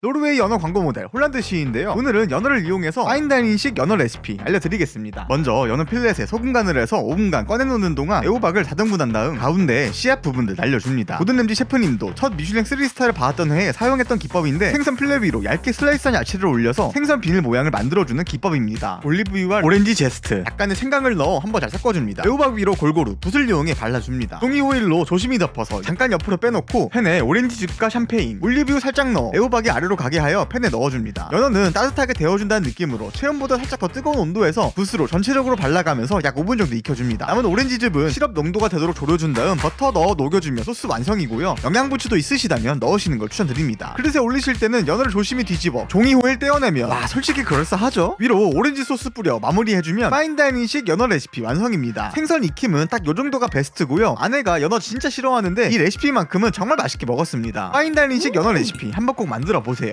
노르웨이 연어 광고 모델 홀란드 시인데요. 오늘은 연어를 이용해서 파인다이닝식 연어 레시피 알려드리겠습니다. 먼저 연어 필렛에 소금 간을 해서 5분간 꺼내놓는 동안 애호박을 난 다음 가운데 씨앗 부분들 날려줍니다. 고든 램지 셰프님도 첫 미슐랭 3스타를 받았던 해에 사용했던 기법인데 생선 필렛 위로 얇게 슬라이스한 야채를 올려서 생선 비닐 모양을 만들어주는 기법입니다. 올리브유와 오렌지 제스트, 약간의 생강을 넣어 한번 잘 섞어줍니다. 애호박 위로 골고루 붓을 이용해 발라줍니다. 종이 호일로 조심히 덮어서 잠깐 옆으로 빼놓고 팬에 오렌지즙과 샴페인, 올리브유 살짝 넣어 애호박이 아래로 가게 하여 팬에 넣어줍니다. 연어는 따뜻하게 데워준다는 느낌으로 체온보다 살짝 더 뜨거운 온도에서 붓으로 전체적으로 발라가면서 약 5분 정도 익혀줍니다. 남은 오렌지즙은 시럽 농도가 되도록 졸여준 다음 버터 넣어 녹여주면 소스 완성이고요. 영양부추도 있으시다면 넣으시는 걸 추천드립니다. 그릇에 올리실 때는 연어를 조심히 뒤집어 종이 호일 떼어내면 와 솔직히 그럴싸하죠? 위로 오렌지 소스 뿌려 마무리해주면 파인다이닝식 연어 레시피 완성입니다. 생선 익힘은 딱 요 정도가 베스트고요. 아내가 연어 진짜 싫어하는데 이 레시피만큼은 정말 맛있게 먹었습니다. 파인다이닝식 연어 레시피 한번 꼭 만들어 보세요.